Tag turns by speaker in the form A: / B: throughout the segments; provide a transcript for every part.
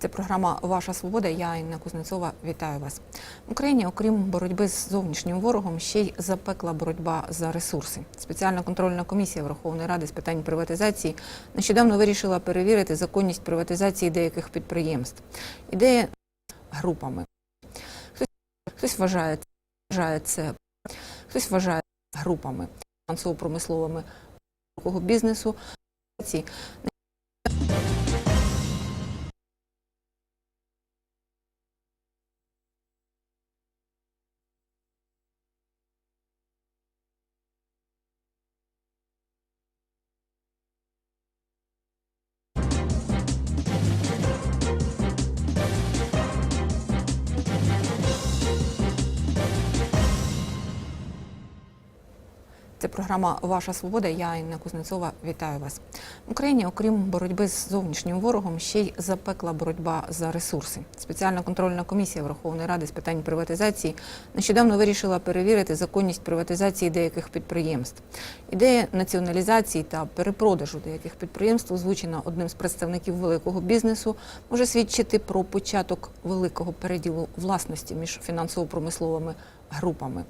A: Це програма Ваша свобода. Я Інна Кузнецова. Вітаю вас. В Україні, окрім боротьби з зовнішнім ворогом, ще й запекла боротьба за ресурси. Спеціальна контрольна комісія Верховної Ради з питань приватизації нещодавно вирішила перевірити законність приватизації деяких підприємств. Ідея групами. Хтось, хтось вважає, вважає це, хтось вважає групами фінансово-промисловими бізнесу. Програма Ваша свобода. Я Інна Кузнецова. Вітаю вас. В Україні, окрім боротьби з зовнішнім ворогом, ще й запекла боротьба за ресурси. Спеціальна контрольна комісія Верховної Ради з питань приватизації нещодавно вирішила перевірити законність приватизації деяких підприємств. Ідея націоналізації та перепродажу деяких підприємств, озвучена одним з представників великого бізнесу, може свідчити про початок великого переділу власності між фінансово-промисловими групами.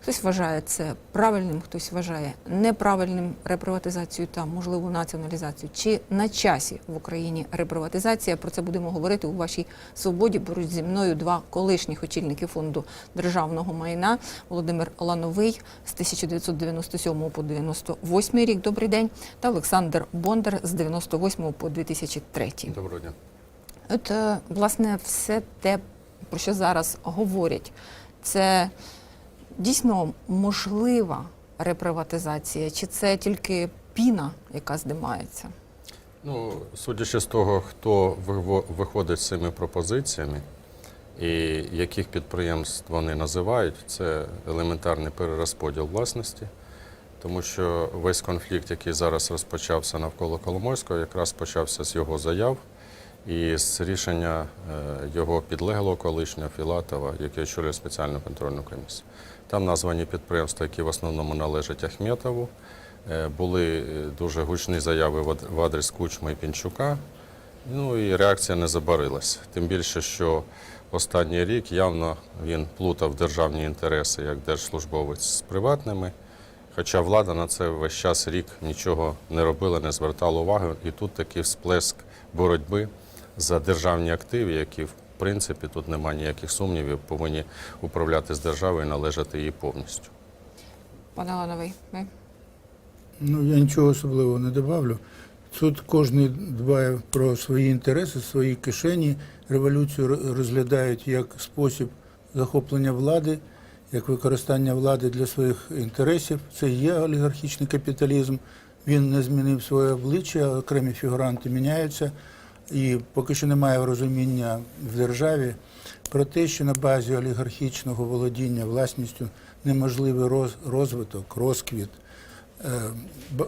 A: Хтось вважає це правильним, хтось вважає неправильним реприватизацію та можливу націоналізацію. Чи на часі в Україні реприватизація? Про це будемо говорити у вашій свободі. Беруть зі мною два колишніх очільники фонду державного майна Володимир Лановий з 1997 по 98 рік. Добрий день, та Олександр Бондар з 98 по 2003.
B: Доброго дня.
A: От, е, власне, все те, про що зараз говорять, це дійсно можлива реприватизація, чи це тільки піна, яка здимається?
B: Ну, судячи з того, хто виходить з цими пропозиціями і яких підприємств вони називають, це елементарний перерозподіл власності, тому що весь конфлікт, який зараз розпочався навколо Коломойського, якраз почався з його заяв і з рішення е, його підлеглого колишнього Філатова, який очолює спеціальну контрольну комісію. Там названі підприємства, які в основному належать Ахметову. Е, Були е, дуже гучні заяви в ад- в адрес Кучма і Пінчука. Ну і реакція не забарилась. Тим більше, що останній рік явно він плутав державні інтереси як держслужбовець з приватними. Хоча влада на це весь час рік нічого не робила, не звертала уваги. І тут такий всплеск боротьби за державні активи, які в принципі тут немає ніяких сумнівів, повинні управляти з державою і належати їй повністю.
A: Пане Лановий, ви?
C: Ну, я нічого особливого не добавлю. Тут кожен дбає про свої інтереси, свої кишені. Революцію розглядають як спосіб захоплення влади, як використання влади для своїх інтересів. Це є олігархічний капіталізм. Він не змінив своє обличчя, окремі фігуранти міняються. І поки що немає розуміння в державі про те, що на базі олігархічного володіння власністю неможливий роз- розвиток, розквіт е, е,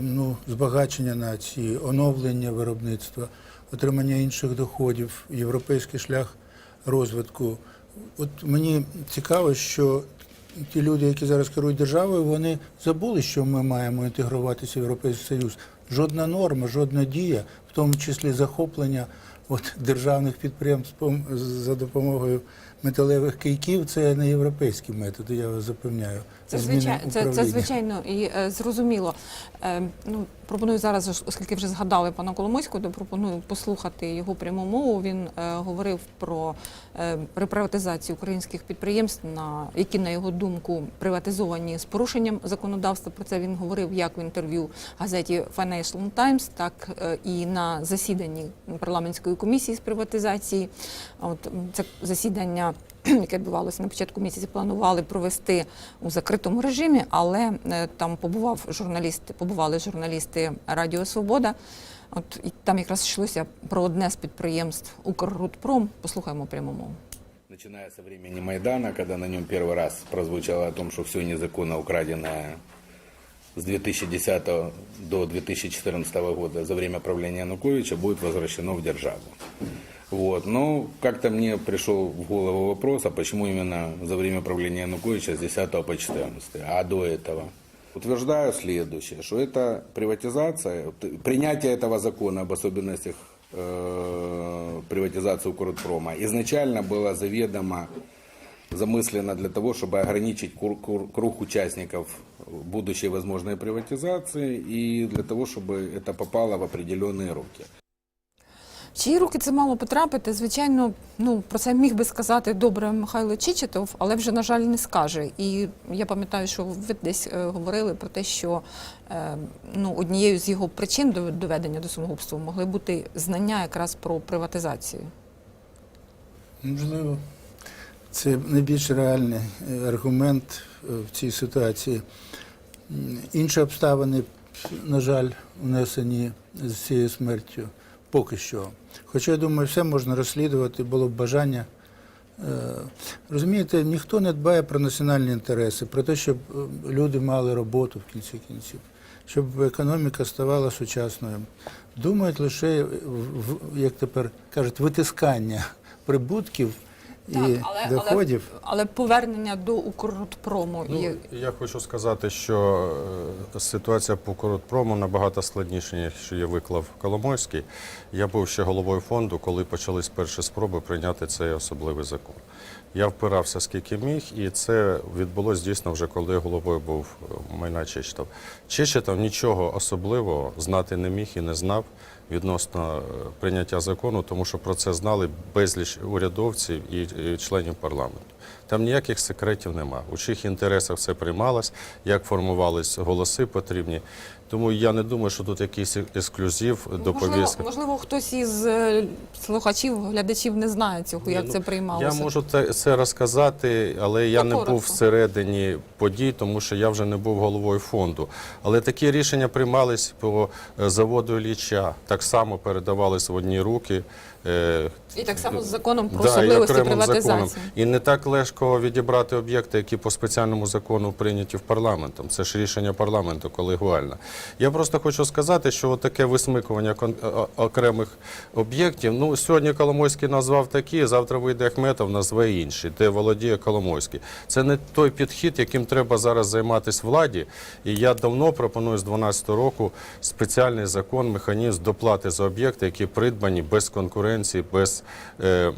C: ну, збагачення нації, оновлення виробництва, отримання інших доходів, європейський шлях розвитку. От мені цікаво, що ті люди, які зараз керують державою, вони забули, що ми маємо інтегруватися в Європейський Союз. Жодна норма, жодна дія, в тому числі захоплення от, державних підприємств за допомогою металевих кийків, це не європейський метод, я вас запевняю.
A: Це,
C: Зміни
A: звичай, це, це звичайно і е, зрозуміло. Е, ну, пропоную зараз, оскільки вже згадали пана Коломойського, то пропоную послухати його пряму мову. Він е, говорив про е, реприватизацію українських підприємств, на які, на його думку, приватизовані з порушенням законодавства. Про це він говорив як в інтерв'ю газеті Financial Times, так е, і на засіданні парламентської комісії з приватизації. От це засідання яке відбувалося на початку місяця, планували провести у закритому режимі, але е, там побував журналіст, побували журналісти Радіо Свобода. От і там якраз йшлося про одне з підприємств Укррудпром. Послухаємо пряму мову.
D: Начиная со времени Майдана, когда на нем первый раз прозвучало о том, что все незаконно украденное с 2010 до 2014 года за время правления Януковича будет возвращено в державу. Вот. Но как-то мне пришел в голову вопрос, а почему именно за время правления Януковича с 10 по 14, а до этого? Утверждаю следующее, что это приватизация, вот, принятие этого закона об особенностях э, приватизацию Укрпрома. Изначально было заведомо замыслено для того, чтобы ограничить кур- кур- круг участников будущей возможной приватизации и для того, чтобы это попало в определенные руки.
A: Чиї руки це мало потрапити? Звичайно, ну про це міг би сказати добре Михайло Чичетов, але вже на жаль не скаже. І я пам'ятаю, що ви десь е, говорили про те, що е, ну однією з його причин до- доведення до самогубства могли бути знання якраз про приватизацію.
C: Можливо, це найбільш реальний е, аргумент в цій ситуації. Інші обставини, на жаль, внесені з цією смертю поки що. Хоча, я думаю, все можна розслідувати, було б бажання. Е, Розумієте, ніхто не дбає про національні інтереси, про те, щоб е, люди мали роботу в кінці кінців, щоб економіка ставала сучасною. Думають лише, в- як тепер кажуть, витискання прибутків і доходів.
A: але, але повернення до Укрпрому
B: Ну,
A: і
B: я хочу сказати, що е, ситуація по Коротпрому набагато складніша, ніж я виклав Коломойський. Я був ще головою фонду, коли почались перші спроби прийняти цей особливий закон. Я впирався скільки міг, і це відбулося дійсно вже коли головою був е, майна Чечетов. Чечетов нічого особливого знати не міг і не знав відносно е, прийняття закону, тому що про це знали безліч урядовців і і членів парламенту. Там ніяких секретів нема. У чиїх інтересах це приймалось, як формувались голоси потрібні. Тому я не думаю, що тут якийсь ексклюзив до
A: можливо,
B: повістки.
A: можливо, хтось із е, слухачів, глядачів не знає цього, як
B: Ні,
A: це
B: ну,
A: приймалося.
B: Я можу це, це розказати, але я
A: Ну,
B: не
A: коротко.
B: був всередині подій, тому що я вже не був головою фонду. Але такі рішення приймались по е, заводу Ілліча, так само передавались в одні руки. е,
A: І так само з законом про
B: Да, і
A: особливості
B: окремим
A: приватизації.
B: законом. І не так легко відібрати об'єкти, які по спеціальному закону прийняті в парламентом. Це ж рішення парламенту колегуальне. Я просто хочу сказати, що таке висмикування окремих об'єктів. Ну сьогодні Коломойський назвав такі, завтра вийде Ахметов, назве інші, де володіє Коломойський. Це не той підхід, яким треба зараз займатися владі. І я давно пропоную з 2012 року спеціальний закон, механізм доплати за об'єкти, які придбані без конкуренції, без е,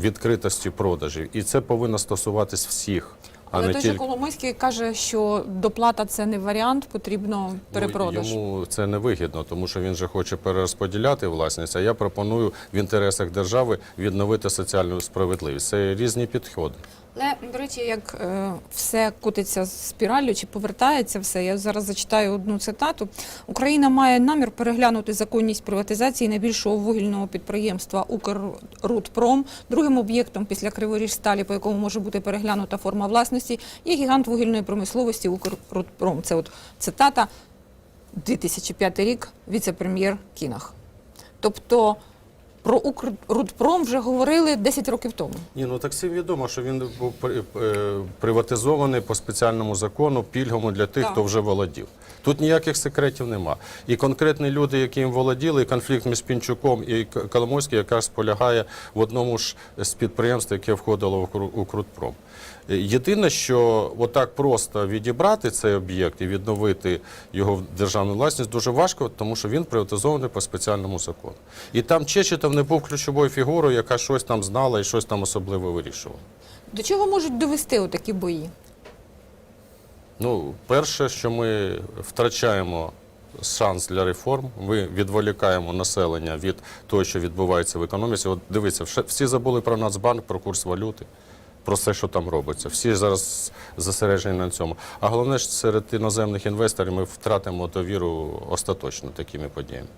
B: відкритості продажів. І це повинно стосуватись всіх. А
A: Але
B: не
A: той же
B: тільки
A: Коломойський каже, що доплата це не варіант, потрібно перепродаж.
B: Ну, йому це не вигідно, тому що він же хоче перерозподіляти власність. А я пропоную в інтересах держави відновити соціальну справедливість. Це різні підходи.
A: Але, до речі, як е, все котиться з спіраллю чи повертається все, я зараз зачитаю одну цитату. Україна має намір переглянути законність приватизації найбільшого вугільного підприємства Укррудпром. Другим об'єктом після Криворіжсталі, по якому може бути переглянута форма власності, є гігант вугільної промисловості Укррудпром. Це от цитата 2005 рік, віце-прем'єр Кінах. Тобто про Укррудпром вже говорили 10 років тому.
B: Ні, ну так всім відомо, що він був е, приватизований по спеціальному закону, пільгами для тих,
A: Так.
B: хто вже володів. Тут ніяких секретів нема. І конкретні люди, які їм володіли, і конфлікт між Пінчуком і Коломойським якраз полягає в одному ж з підприємств, яке входило в Кру- у Крутпром. Е, Єдине, що отак просто відібрати цей об'єкт і відновити його в державну власність дуже важко, тому що він приватизований по спеціальному закону. І там Чечетов не був ключовою фігурою, яка щось там знала і щось там особливо вирішувала.
A: До чого можуть довести отакі бої?
B: Ну, перше, що ми втрачаємо шанс для реформ, ми відволікаємо населення від того, що відбувається в економіці. От дивіться, всі забули про Нацбанк, про курс валюти, про все, що там робиться. Всі зараз зосереджені на цьому. А головне ж серед іноземних інвесторів ми втратимо довіру остаточно такими подіями.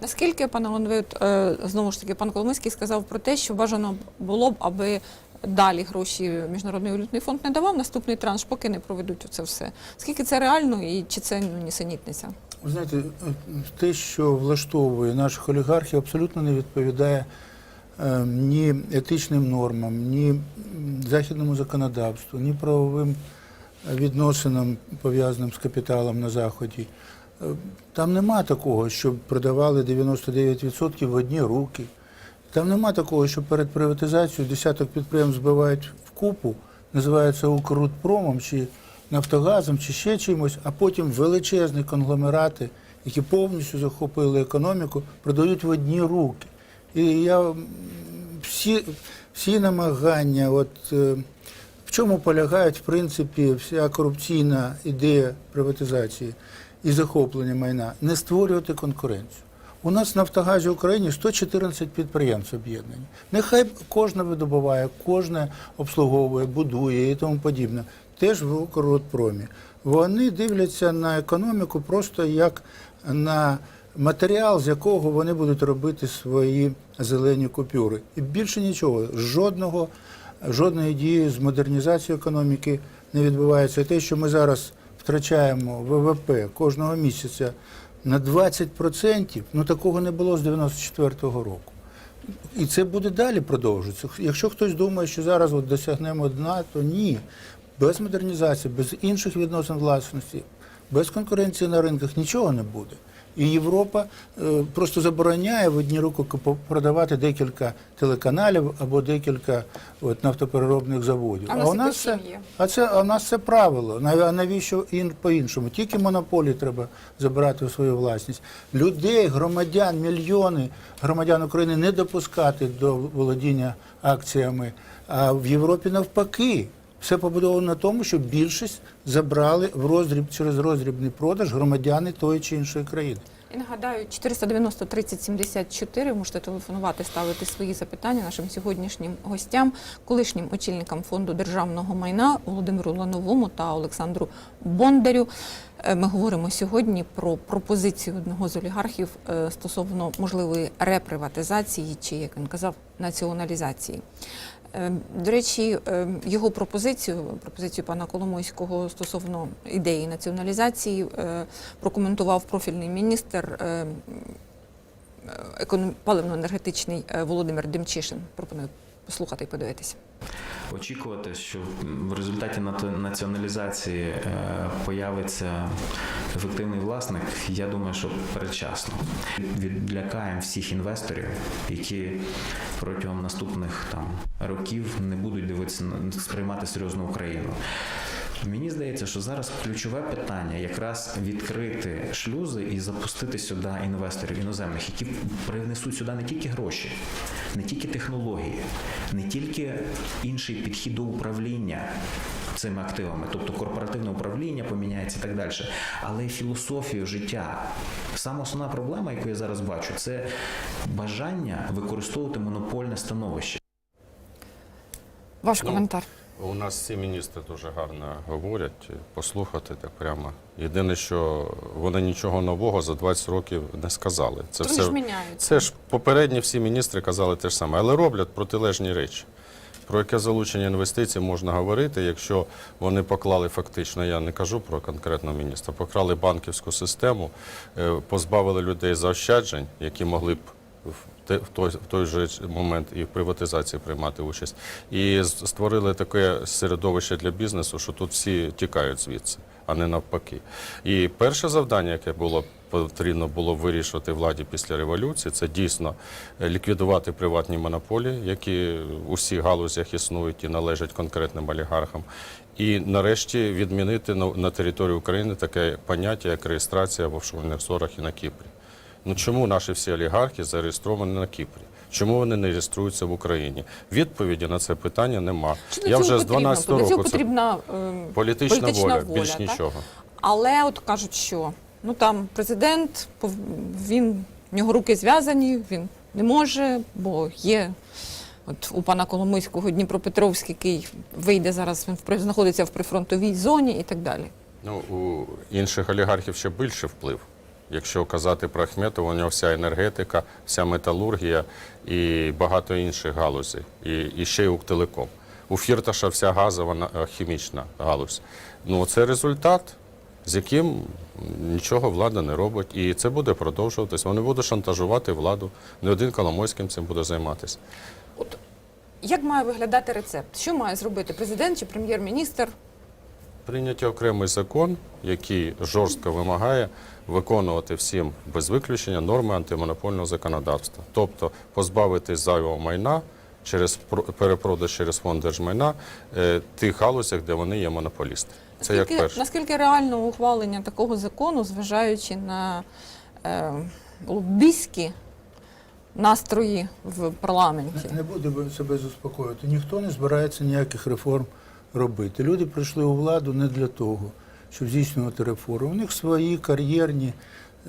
A: Наскільки, пане Лонве, от, е, знову ж таки, пан Коломийський сказав про те, що бажано було б, аби далі гроші Міжнародний валютний фонд не давав наступний транш, поки не проведуть це все. Скільки це реально і чи це ну, нісенітниця?
C: Ви знаєте, те, що влаштовує наших олігархів, абсолютно не відповідає ні етичним нормам, ні західному законодавству, ні правовим відносинам, пов'язаним з капіталом на Заході. Е, Там нема такого, щоб продавали 99% в одні руки. Там нема такого, що перед приватизацією десяток підприємств збивають в купу, називаються Укррудпромом чи Нафтогазом, чи ще чимось, а потім величезні конгломерати, які повністю захопили економіку, продають в одні руки. І я всі, всі намагання, от е, в чому полягають, в принципі, вся корупційна ідея приватизації і захоплення майна, не створювати конкуренцію. У нас в Нафтогазі України 114 підприємств об'єднані. Нехай кожна видобуває, кожне обслуговує, будує і тому подібне. Теж в Укрродпромі. Вони дивляться на економіку просто як на матеріал, з якого вони будуть робити свої зелені купюри. І більше нічого, жодного, жодної дії з модернізацією економіки не відбувається. І те, що ми зараз втрачаємо ВВП кожного місяця на 20%, ну такого не було з 94-го року. І це буде далі продовжуватися. Якщо хтось думає, що зараз от досягнемо дна, то ні. Без модернізації, без інших відносин власності, без конкуренції на ринках нічого не буде. І Європа е, просто забороняє в одні руки продавати декілька телеканалів або декілька от, нафтопереробних заводів.
A: А нас
C: у нас це,
A: є.
C: а це а у нас це правило. А навіщо ін по-іншому? Тільки монополії треба забирати у свою власність. Людей, громадян, мільйони громадян України не допускати до володіння акціями. А в Європі навпаки. Все побудовано на тому, що більшість забрали в роздріб через роздрібний продаж громадяни тої чи іншої країни.
A: І нагадаю, 490 30 74, можете телефонувати, ставити свої запитання нашим сьогоднішнім гостям, колишнім очільникам фонду державного майна Володимиру Лановому та Олександру Бондарю. Е, Ми говоримо сьогодні про пропозицію одного з олігархів е, стосовно можливої реприватизації чи, як він казав, націоналізації. Е, До речі, е, його пропозицію, пропозицію пана Коломойського стосовно ідеї націоналізації е, прокоментував профільний міністр е, е, економ- паливно-енергетичний е, Володимир Демчишин. Пропоную послухати і подивитися.
E: Очікувати, що в результаті націоналізації е, появиться ефективний власник, я думаю, що передчасно. Відлякаємо всіх інвесторів, які протягом наступних там років не будуть дивитися сприймати серйозну Україну. Мені здається, що зараз ключове питання якраз відкрити шлюзи і запустити сюди інвесторів іноземних, які привнесуть сюди не тільки гроші, не тільки технології, не тільки інший підхід до управління цими активами, тобто корпоративне управління поміняється і так далі, але й філософію життя. Саме основна проблема, яку я зараз бачу, це бажання використовувати монопольне становище.
A: Ваш коментар.
B: У нас всі міністри дуже гарно говорять, послухати так прямо. Єдине, що вони нічого нового за 20 років не сказали. Це
A: Вони ж міняються.
B: Це ж попередні всі міністри казали те ж саме, але роблять протилежні речі. Про яке залучення інвестицій можна говорити, якщо вони поклали фактично, я не кажу про конкретного міністра, поклали банківську систему, е, позбавили людей заощаджень, які могли б в той, в той же момент і в приватизації приймати участь, і створили таке середовище для бізнесу, що тут всі тікають звідси, а не навпаки. І перше завдання, яке було потрібно було вирішувати владі після революції, це дійсно е, ліквідувати приватні монополії, які у всіх галузях існують і належать конкретним олігархам. І нарешті відмінити на, на території України таке поняття, як реєстрація в офшорних зорах і на Кіпрі. Ну чому наші всі олігархи зареєстровані на Кіпрі? Чому вони не реєструються в Україні? Відповіді на це питання нема.
A: Для
B: Я вже з 12
A: Для цього потрібна е,
B: політична, воля, більш
A: так?
B: нічого.
A: Але от кажуть, що ну там президент він в нього руки зв'язані, він не може, бо є. От у пана Коломийського Дніпропетровський, який вийде зараз, він знаходиться в прифронтовій зоні і так далі.
B: Ну, у інших олігархів ще більше вплив. Якщо казати про Ахметова, у нього вся енергетика, вся металургія і багато інших галузей. І, і ще й Укртелеком. У Фірташа вся газова е, хімічна галузь. Ну, це результат, з яким нічого влада не робить. І це буде продовжуватись. Вони будуть шантажувати владу. Не один Коломойським цим буде займатися.
A: От як має виглядати рецепт? Що має зробити президент чи прем'єр-міністр?
B: Прийняти окремий закон, який жорстко вимагає виконувати всім без виключення норми антимонопольного законодавства, тобто позбавити зайвого майна через про- перепродаж через фонд держмайна е, тих галузях, де вони є монополісти. Це як
A: Наскільки-
B: перше.
A: Наскільки реально ухвалення такого закону, зважаючи на е, лобістські настрої в парламенті?
C: Не буде себе заспокоювати. Ніхто не збирається ніяких реформ робити. Люди прийшли у владу не для того, щоб здійснювати реформи. У них свої кар'єрні,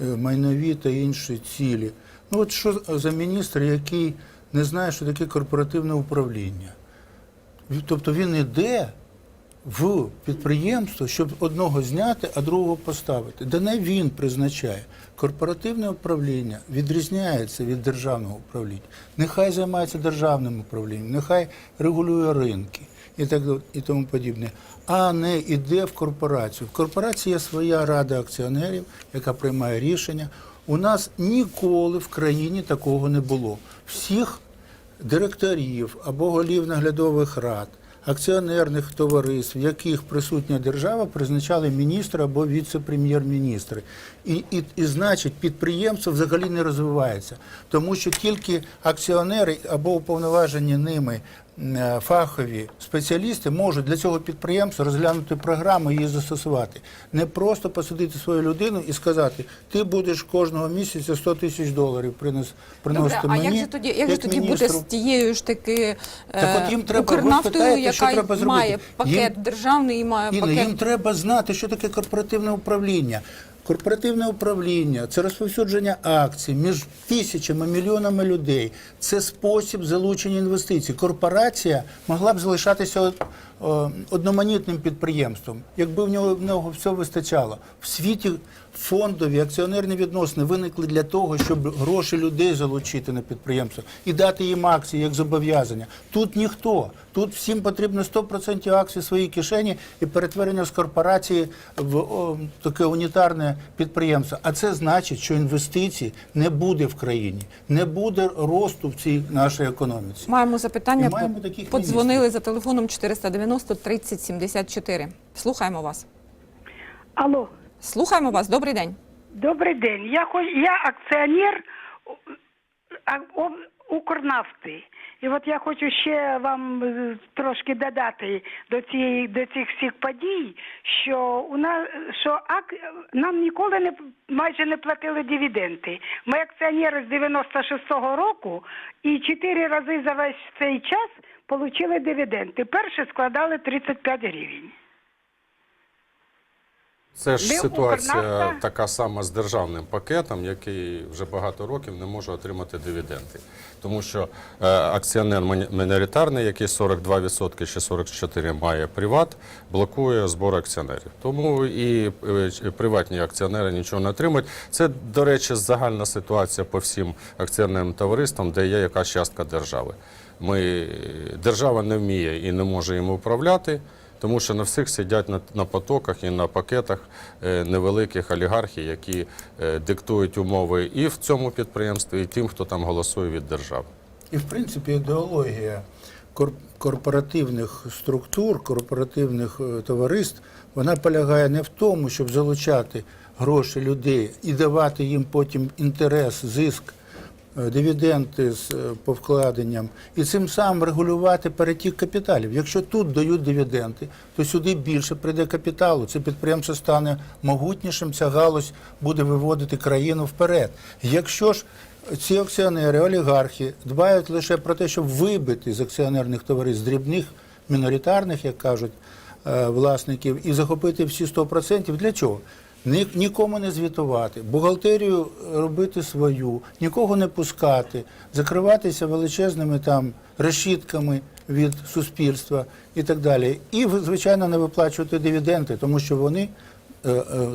C: е, майнові та інші цілі. Ну от що за міністр, який не знає, що таке корпоративне управління? Тобто він іде в підприємство, щоб одного зняти, а другого поставити. Да не він призначає. Корпоративне управління відрізняється від державного управління. Нехай займається державним управлінням, нехай регулює ринки і так і тому подібне, а не йде в корпорацію. В корпорації є своя рада акціонерів, яка приймає рішення. У нас ніколи в країні такого не було. Всіх директорів або голів наглядових рад, акціонерних товариств, в яких присутня держава, призначали міністра або віце-прем'єр-міністри. І, і, і значить, підприємство взагалі не розвивається, тому що тільки акціонери або уповноважені ними е, фахові спеціалісти можуть для цього підприємства розглянути програму і її застосувати. Не просто посадити свою людину і сказати, ти будеш кожного місяця 100 тисяч доларів принес, приносити
A: Добре, а
C: мені.
A: як же тоді, як же тоді буде з тією ж таки
C: Так от їм
A: е,
C: треба,
A: Укрнафтою,
C: питаєте, що
A: яка
C: треба зробити?
A: має пакет
C: Їм-
A: державний і має
C: Інна,
A: пакет
C: їм треба знати, що таке корпоративне управління. Корпоративне управління це розповсюдження акцій між тисячами, мільйонами людей. Це спосіб залучення інвестицій. Корпорація могла б залишатися одноманітним підприємством, якби в нього в нього все вистачало. В світі фондові акціонерні відносини виникли для того, щоб гроші людей залучити на підприємство і дати їм акції як зобов'язання. Тут ніхто. Тут всім потрібно 100% акцій в своїй кишені і перетворення з корпорації в о, таке унітарне підприємство. А це значить, що інвестицій не буде в країні, не буде росту в цій нашій економіці.
A: Маємо запитання.
C: І маємо таких
A: Подзвонили за телефоном 490 30 74. Слухаємо вас.
F: Алло,
A: Слухаємо вас. Добрий день.
F: добрий день. Я хоч я акціонер Укрнафти. І от я хочу ще вам е, трошки додати до цієї до цих всіх подій, що у нас що ак, нам ніколи не майже не платили дивіденди. Ми акціонери з 96-го року і чотири рази за весь цей час отримали дивіденди. Перше складали 35 гривень.
B: Це ж
F: Ми
B: ситуація
F: Укрнафта-
B: така сама з державним пакетом, який вже багато років не може отримати дивіденди. Тому що е, акціонер мін- міноритарний, який 42% чи 44% має приват, блокує збор акціонерів. Тому і е, приватні акціонери нічого не отримують. Це, до речі, загальна ситуація по всім акціонерним товариствам, де є якась частка держави. Ми, держава не вміє і не може їм управляти. Тому що на всіх сидять на, на потоках і на пакетах е, невеликих олігархів, які е, диктують умови і в цьому підприємстві, і тим, хто там голосує від держави.
C: І в принципі ідеологія кор- корпоративних структур, корпоративних е, товариств, вона полягає не в тому, щоб залучати гроші людей і давати їм потім інтерес, зиск, дивіденди з е, по вкладенням, і цим самим регулювати перетік капіталів. Якщо тут дають дивіденди, то сюди більше прийде капіталу. Це підприємство стане могутнішим, ця галузь буде виводити країну вперед. Якщо ж ці акціонери, олігархи дбають лише про те, щоб вибити з акціонерних товариств дрібних міноритарних, як кажуть, е, власників, і захопити всі 100%. Для чого? Ні- Нікому не звітувати, бухгалтерію робити свою, нікого не пускати, закриватися величезними там решітками від суспільства і так далі. І, звичайно, не виплачувати дивіденди, тому що вони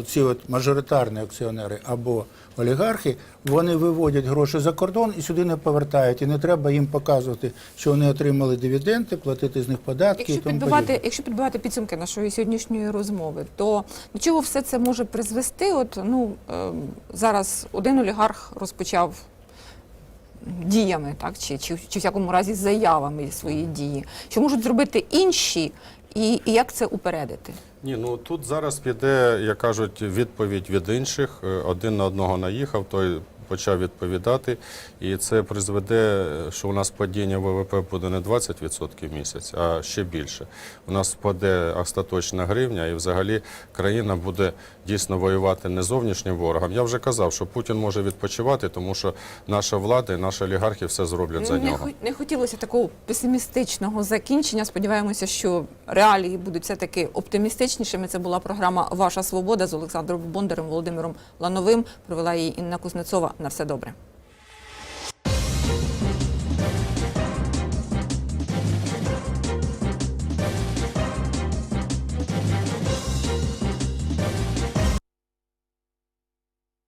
C: ці от мажоритарні акціонери або олігархи, вони виводять гроші за кордон і сюди не повертають. І не треба їм показувати, що вони отримали дивіденди, платити з них податки і
A: Якщо
C: тому
A: підбивати,
C: подібне.
A: якщо підбивати підсумки нашої сьогоднішньої розмови, то до чого все це може призвести? От ну е, зараз один олігарх розпочав діями, так чи, чи, чи в всякому разі заявами свої дії. Що можуть зробити інші, і, і як це упередити?
B: Ні, ну тут зараз піде, як кажуть, відповідь від інших. Е, Один на одного наїхав, той почав відповідати, і це призведе, що у нас падіння ВВП буде не 20% в місяць, а ще більше. У нас впаде остаточна гривня, і взагалі країна буде дійсно воювати не зовнішнім ворогом. Я вже казав, що Путін може відпочивати, тому що наша влада і наші олігархи все зроблять за нього.
A: не хотілося такого песимістичного закінчення. Сподіваємося, що реалії будуть все таки оптимістичнішими. Це була програма Ваша свобода з Олександром Бондарем, Володимиром Лановим. Провела її Інна Кузнецова. На все добре.